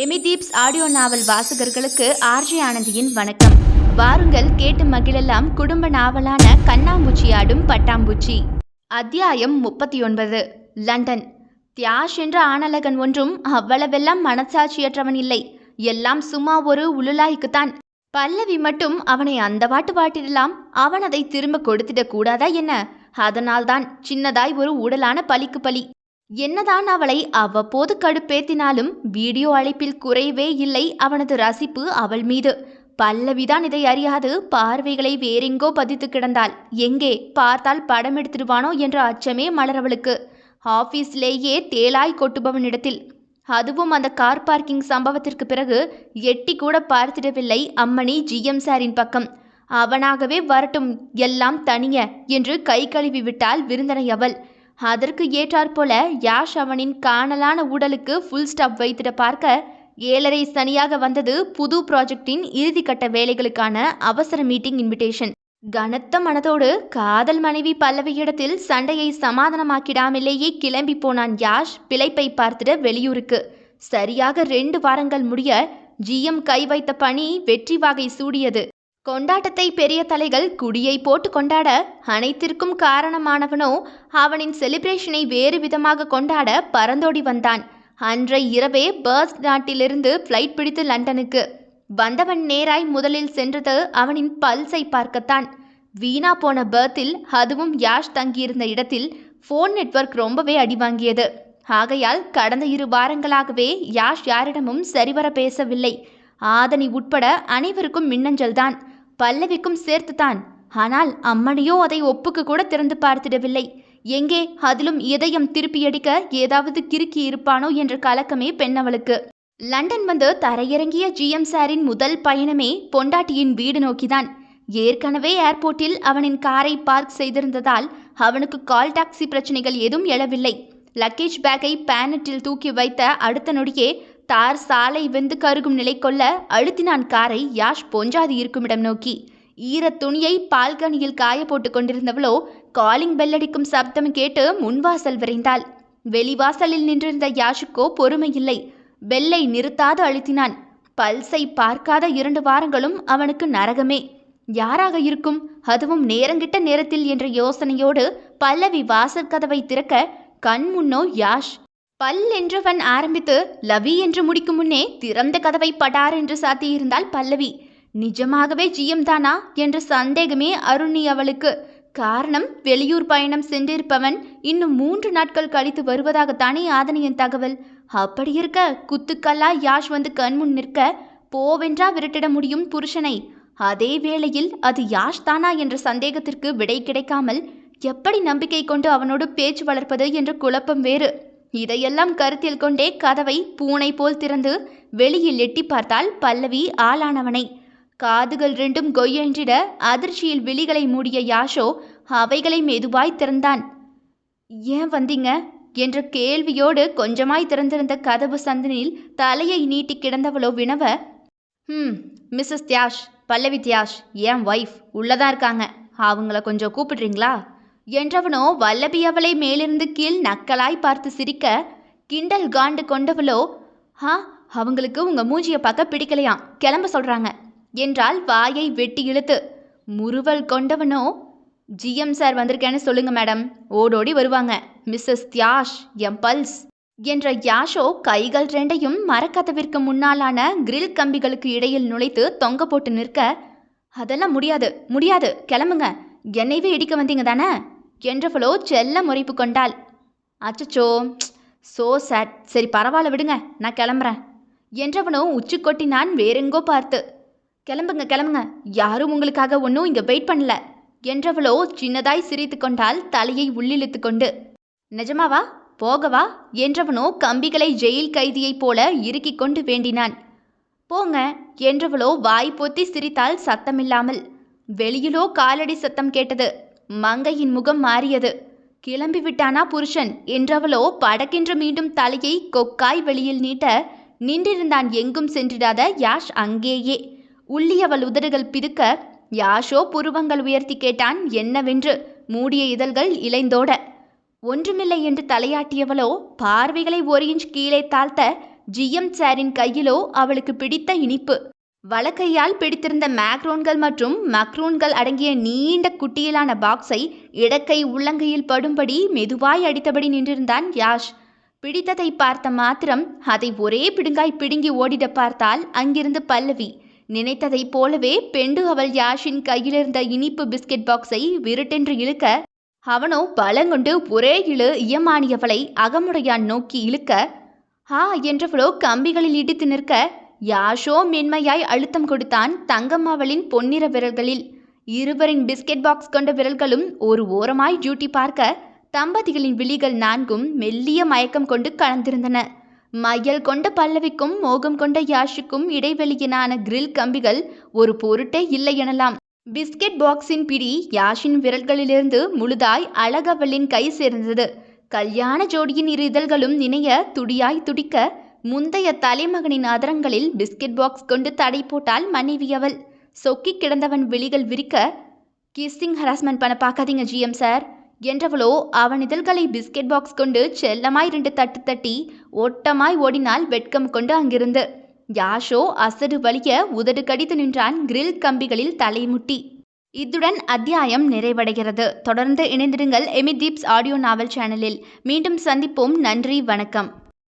Amy தீப்ஸ் audio நாவல் வாசகர்களுக்கு RJ ஆனந்தியின் வணக்கம். வாருங்கள் கேட்டு மகிழலாம் குடும்ப நாவலான கண்ணாம்பூச்சி ஆடும் பட்டாம்பூச்சி. அத்தியாயம் முப்பத்தி ஒன்பது லண்டன். தியாஷ் என்ற ஆணலகன் ஒன்றும் அவ்வளவெல்லாம் மனசாட்சியற்றவன் இல்லை. எல்லாம் சும்மா ஒரு உளுலாய்க்குத்தான் பல்லவி மட்டும் அவனை அந்த வாட்டு வாட்டிடலாம். அவன் அதை திரும்ப கொடுத்திடக் கூடாதா என்ன? அதனால்தான் சின்னதாய் ஒரு உடலான பலிக்கு பலி என்னதான் அவளை அவ்வப்போது கடுப்பேத்தினாலும் வீடியோ அழைப்பில் குறைவே இல்லை அவனது ரசிப்பு அவள் மீது. பல்லவிதான் இதை அறியாது பார்வைகளை வேறெங்கோ பதித்து கிடந்தாள். எங்கே பார்த்தால் படம் எடுத்துடுவானோ என்ற அச்சமே மலரவளுக்கு ஆஃபீஸ்லேயே தேளாய் கொட்டுபவனிடத்தில் அதுவும் அந்த கார் பார்க்கிங் சம்பவத்திற்கு பிறகு எட்டி கூட பார்த்திடவில்லை அம்மணி ஜிஎம் சாரின் பக்கம். அவனாகவே வரட்டும் எல்லாம் தனிய என்று கை கழுவி விட்டாள் விருந்தனை அவள். அதற்கு ஏற்றாற்போல யாஷ் அவனின் காணலான உடலுக்கு ஃபுல் ஸ்டாப் வைத்திட பார்க்க ஏழரை சனியாக வந்தது புது ப்ராஜெக்டின் இறுதிக்கட்ட வேலைகளுக்கான அவசர மீட்டிங் இன்விடேஷன் கனத்த மனதோடு காதல் மனைவி பல்லவியிடத்தில் சண்டையை சமாதானமாக்கிடாமலேயே கிளம்பி போனான் யாஷ் பிழைப்பை பார்த்துட வெளியூருக்கு. சரியாக ரெண்டு வாரங்கள் முடிய ஜிஎம் கை வைத்த பணி வெற்றி வாகை சூடியது. கொண்டாட்டத்தை பெரிய தலைகள் குடியை போட்டு கொண்டாட அனைத்திற்கும் காரணமானவனோ அவனின் செலிப்ரேஷனை வேறு விதமாக கொண்டாட பறந்தோடி வந்தான். அன்றை இரவே பர்ஸ் நாட்டிலிருந்து ஃப்ளைட் பிடித்து லண்டனுக்கு. வந்தவன் நேராய் முதலில் சென்றது அவனின் பல்ஸை பார்க்கத்தான். வீணா போன பர்த்தில் அதுவும் யாஷ் தங்கியிருந்த இடத்தில் ஃபோன் நெட்வொர்க் ரொம்பவே அடிவாங்கியது. ஆகையால் கடந்த இரு வாரங்களாகவே யாஷ் யாரிடமும் சரிவர பேசவில்லை. ஆதனி உட்பட அனைவருக்கும் மின்னஞ்சல்தான். பல்லவிக்கும் சேர்த்துதான் ஆனால் அம்மணியோ அதை ஒப்புக்கு கூட திறந்து பார்த்திடவில்லை. எங்கே அதிலும் இதயம் திருப்பியடிக்க ஏதாவது கிறுக்கி இருப்பானோ என்ற கலக்கமே பெண்ணவளுக்கு. லண்டன் வந்து தரையிறங்கிய ஜிஎம் சாரின் முதல் பயணமே பொண்டாட்டியின் வீடு நோக்கிதான். ஏற்கனவே ஏர்போர்ட்டில் அவனின் காரை பார்க் செய்திருந்ததால் அவனுக்கு கால் டாக்ஸி பிரச்சனைகள் எதுவும் எழவில்லை. லக்கேஜ் பேக்கை பேனட்டில் தூக்கி வைத்த அடுத்த நொடியே தார் சாலை வெந்து கருகும் நிலை கொள்ள அழுத்தினான் காரை யாஷ் பொஞ்சாது இருக்குமிடம் நோக்கி. ஈரத் துணியை பால்கனியில் காய போட்டு கொண்டிருந்தவளோ காலிங் பெல்லடிக்கும் சப்தம் கேட்டு முன்வாசல் விரைந்தாள். வெளிவாசலில் நின்றிருந்த யாஷுக்கோ பொறுமையில்லை. பெல்லை நிறுத்தாது அழுத்தினான். பல்சை பார்க்காத இரண்டு வாரங்களும் அவனுக்கு நரகமே. யாராக இருக்கும்? அதுவும் நேரங்கிட்ட நேரத்தில் என்ற யோசனையோடு பல்லவி வாசற்கதவை திறக்க கண் முன்னோ யாஷ் பல் என்றவன் ஆரம்பித்து லவி என்று முடிக்கும் முன்னே திறந்த கதவை படார் என்று சாத்தியிருந்தாள் பல்லவி. நிஜமாகவே ஜிஎம் தானா என்ற சந்தேகமே அருணி அவளுக்கு. காரணம் வெளியூர் பயணம் சென்றிருப்பவன் இன்னும் மூன்று நாட்கள் கழித்து வருவதாகத்தானே ஆதனியின் தகவல். அப்படி இருக்க குத்துக்கல்லா யாஷ் வந்து கண்முன் நிற்க போவென்றா விரட்டிட முடியும் புருஷனை. அதே வேளையில் அது யாஷ் தானா? என்ற சந்தேகத்திற்கு விடை கிடைக்காமல் எப்படி நம்பிக்கை கொண்டு அவனோடு பேச்சு வளர்ப்பது? என்ற குழப்பம் வேறு. இதையெல்லாம் கருத்தில் கொண்டே கதவை பூனை போல் திறந்து வெளியில் எட்டி பார்த்தால் பல்லவி ஆளானவனை. காதுகள் ரெண்டும் கொய்யென்றிட அதிர்ச்சியில் விழிகளை மூடிய யாஷோ அவைகளை மெதுவாய் திறந்தான். ஏன் வந்தீங்க? என்ற கேள்வியோடு கொஞ்சமாய் திறந்திருந்த கதவு சந்தனில் தலையை நீட்டி கிடந்தவளோ வினவ ம் மிஸ்ஸஸ் தியாஷ் பல்லவி தியாஷ் என் ஒய்ஃப் உள்ளதா இருக்காங்க. அவங்கள கொஞ்சம் கூப்பிடுறீங்களா? என்றவனோ வல்லபி அவளை மேலிருந்து கீழ் நக்கலாய் பார்த்து சிரிக்க கிண்டல் காண்டு கொண்டவளோ ஹா அவங்களுக்கு உங்க மூஞ்சிய பார்க்க பிடிக்கலையாம் கிளம்ப சொல்றாங்க என்றால் வாயை வெட்டி இழுத்து. முறுவல் கொண்டவனோ ஜிஎம் சார் வந்திருக்கேன்னு சொல்லுங்க மேடம் ஓடோடி வருவாங்க மிஸ்ஸஸ் தியாஷ் எம் பல்ஸ் என்ற யாஷோ கைகள் ரெண்டையும் மரக்கதவிற்கு முன்னாலான கிரில் கம்பிகளுக்கு இடையில் நுழைத்து தொங்க போட்டு நிற்க அதெல்லாம் முடியாது முடியாது கிளம்புங்க என்னைவே இடிக்க வந்தீங்க தானே? என்றவளோ செல்ல முறைப்பு கொண்டாள். அச்சச்சோ சோ சேட் சரி பரவாயில்ல விடுங்க நான் கிளம்புறேன் என்றவனோ உச்சி கொட்டினான் வேறெங்கோ பார்த்து. கிளம்புங்க கிளம்புங்க யாரும் உங்களுக்காக ஒன்றும் இங்கே வெயிட் பண்ணல என்றவளோ சின்னதாய் சிரித்து கொண்டால் தலையை உள்ளிழுத்து கொண்டு. நிஜமாவா? போகவா? என்றவனோ கம்பிகளை ஜெயில் கைதியைப் போல இறுக்கிக் கொண்டு வேண்டினான். போங்க என்றவளோ வாய் பொத்தி சிரித்தால் சத்தமில்லாமல். வெளியிலோ காலடி சத்தம் கேட்டது. மங்கையின் முகம் மாறியது. கிளம்பி விட்டானா புருஷன்? என்றவளோ படக்கென்று மீண்டும் தலையை கொக்காய் வெளியில் நீட்ட நின்றிருந்தான் எங்கும் சென்றிடாத யாஷ் அங்கேயே. உள்ளியவள் உதடுகள் பிதுக்க யாஷோ புருவங்கள் உயர்த்தி கேட்டான் என்னவென்று? மூடிய இதழ்கள் இளைந்தோட ஒன்றுமில்லை என்று தலையாட்டியவளோ பார்வைகளை ஒரு இன்ச் கீழே தாழ்த்த ஜிஎம் சாரின் கையிலோ அவளுக்கு பிடித்த இனிப்பு. வலக்கையால் பிடித்திருந்த மேக்ரோன்கள் மற்றும் மக்ரூன்கள் அடங்கிய நீண்ட குட்டியிலான பாக்ஸை இடக்கை உள்ளங்கையில் படும்படி மெதுவாய் அடித்தபடி நின்றிருந்தான் யாஷ். பிடித்ததை பார்த்த மாத்திரம் அதை ஒரே பிடுங்காய் பிடுங்கி ஓடிட பார்த்தால் அங்கிருந்து பல்லவி. நினைத்ததைப் போலவே பெண்டு அவள் யாஷின் கையிலிருந்த இனிப்பு பிஸ்கெட் பாக்ஸை விருட்டென்று இழுக்க அவனோ பலங்கொண்டு ஒரே இழு இயமானியவளை அகமுடையான் நோக்கி இழுக்க ஹா என்றவளோ கம்பிகளில் இடித்து நிற்க யாஷோ மென்மையாய் அழுத்தம் கொடுத்தான் தங்கம்மாவளின் பொன்னிற விரல்களில். இருவரின் பிஸ்கெட் பாக்ஸ் கொண்ட விரல்களும் ஒரு ஓரமாய் டியூட்டி பார்க்க தம்பதிகளின் விழிகள் நான்கும் மெல்லிய மயக்கம் கொண்டு கலந்திருந்தன. மையல் கொண்ட பல்லவிக்கும் மோகம் கொண்ட யாஷுக்கும் இடைவெளியினான கிரில் கம்பிகள் ஒரு பொருட்டே இல்லை எனலாம். பிஸ்கெட் பாக்ஸின் பிடி யாஷின் விரல்களிலிருந்து முழுதாய் அழகவளின் கை சேர்ந்தது. கல்யாண ஜோடியின் இரு இதழ்களும் நினைய துடியாய் துடிக்க முந்தைய தலைமகனின் அதரங்களில் பிஸ்கெட் பாக்ஸ் கொண்டு தடை போட்டால் மனைவி அவள். சொக்கி கிடந்தவன் விழிகள் விரிக்க கிஸ்ஸிங் ஹராஸ்மெண்ட் பண்ண பார்க்காதீங்க ஜிஎம் சார் என்றவளோ அவன் இதழ்களை பிஸ்கெட் பாக்ஸ் கொண்டு செல்லமாய் ரெண்டு தட்டு தட்டி ஓட்டமாய் ஓடினால் வெட்கம் கொண்டு அங்கிருந்து. யாஷோ அசடு வலிய உதடு கடித்து நின்றான் கிரில் கம்பிகளில் தலைமுட்டி. இத்துடன் அத்தியாயம் நிறைவடைகிறது. தொடர்ந்து இணைந்திருங்கள் எமி தீப்ஸ் ஆடியோ நாவல் சேனலில். மீண்டும் சந்திப்போம். நன்றி வணக்கம்.